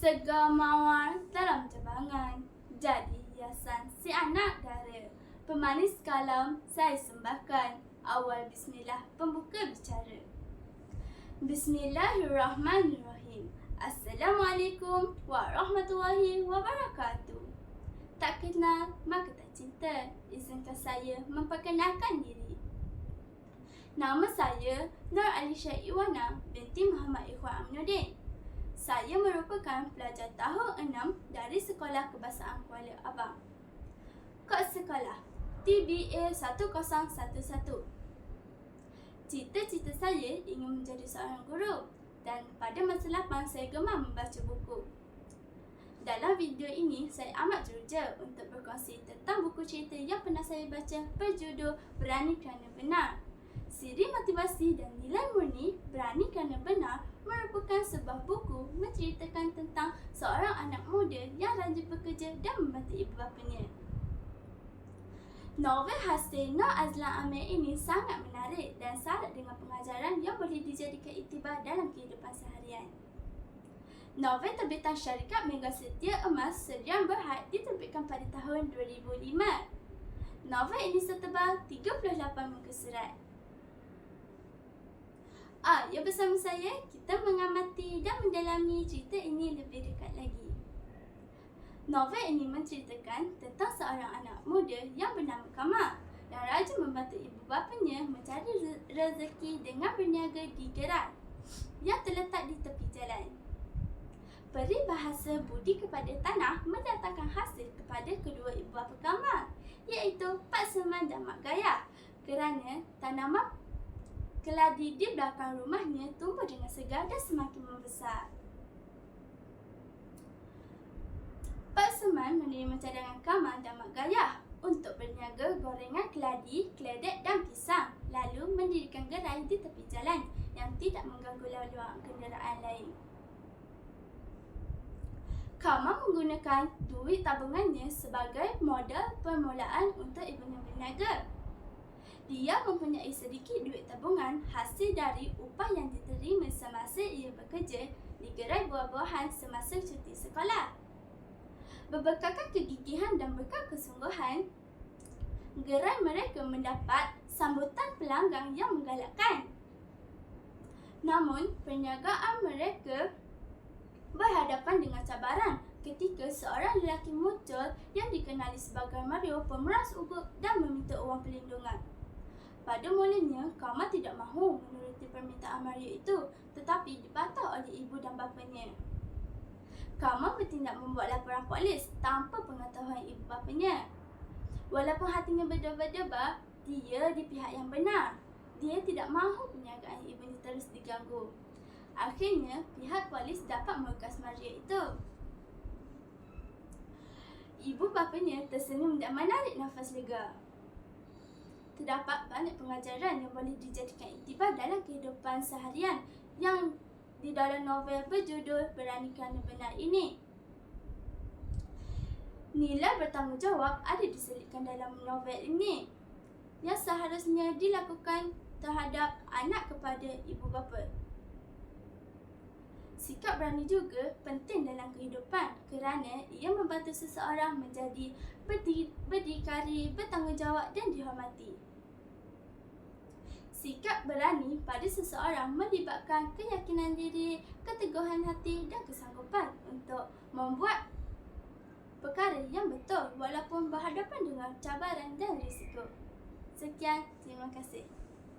Segar mawar dalam cabangan Jadi hiasan si anak dara. Pemanis kalam saya sembahkan. Awal bismillah pembuka bicara. Bismillahirrahmanirrahim. Assalamualaikum warahmatullahi wabarakatuh. Tak kenal maka tak cinta. Izinkan saya memperkenalkan diri. Nama saya Nur Alisha Iwana binti Muhammad Ikhwan Aminuddin saya merupakan pelajar tahun 6 dari Sekolah Kebahasaan Kuala Abang. Kod sekolah TBA 1011. Cita-cita saya ingin menjadi seorang guru dan pada masa lapang saya gemar membaca buku. Dalam video ini, saya amat teruja untuk berkongsi tentang buku cerita yang pernah saya baca berjudul Berani Kerana Benar Siri motivasi dan nilai murni Berani Kerana Benar merupakan sebuah buku menceritakan tentang seorang anak muda yang rajin bekerja dan membantu ibu bapanya. Novel hasil Nur Azlan Amir ini sangat menarik dan syarat dengan pengajaran yang boleh dijadikan iktibar dalam kehidupan seharian. Novel terbitan syarikat Mega Setia Emas Serian Berhad diterbitkan pada tahun 2005. Novel ini setebal 38 muka surat. Ah, ya bersama saya, kita mengamati dan mendalami cerita ini lebih dekat lagi. Novel ini menceritakan tentang seorang anak muda yang bernama Kamal yang rajin membantu ibu bapanya mencari rezeki dengan berniaga di gerai yang terletak di tepi jalan. Peri bahasa budi kepada tanah mendatangkan hasil kepada kedua ibu bapa Kamal iaitu Pak Seman dan Mak Gaya kerana tanaman keladi di belakang rumahnya tumbuh dengan segar dan semakin membesar. Pak Seman menerima cadangan Kamal dan Mak Gayah untuk berniaga gorengan keladi, keledek dan pisang lalu mendirikan gerai di tepi jalan yang tidak mengganggu lalu lalang kenderaan lain. Kamal menggunakan duit tabungannya sebagai modal permulaan untuk ibunya berniaga. Dia mempunyai sedikit duit tabungan hasil dari upah yang diterima semasa ia bekerja di gerai buah-buahan semasa cuti sekolah. Berbekalkan kegigihan dan berkat kesungguhan, gerai mereka mendapat sambutan pelanggan yang menggalakkan. Namun, perniagaan mereka berhadapan dengan cabaran ketika seorang lelaki muncul yang dikenali sebagai Mario pemeras ugut dan meminta uang perlindungan. Pada mulanya, Kamal tidak mahu menuruti permintaan Maria itu tetapi dibantah oleh ibu dan bapanya. Kamal bertindak membuat laporan polis tanpa pengetahuan ibu bapanya. Walaupun hatinya berdebar-debar, dia di pihak yang benar. Dia tidak mahu perniagaan ibunya terus diganggu. Akhirnya, pihak polis dapat merekas Maria itu. Ibu bapanya tersenyum dan menarik nafas lega terdapat banyak pengajaran yang boleh dijadikan iktibar dalam kehidupan seharian yang di dalam novel berjudul Berani Kerana Benar ini. Nilai bertanggungjawab ada diselitkan dalam novel ini yang seharusnya dilakukan terhadap anak kepada ibu bapa. Sikap berani juga penting dalam kehidupan kerana ia membantu seseorang menjadi berdikari, bertanggungjawab dan dihormati. Sikap berani pada seseorang melibatkan keyakinan diri, keteguhan hati dan kesanggupan untuk membuat perkara yang betul walaupun berhadapan dengan cabaran dan risiko. Sekian, terima kasih.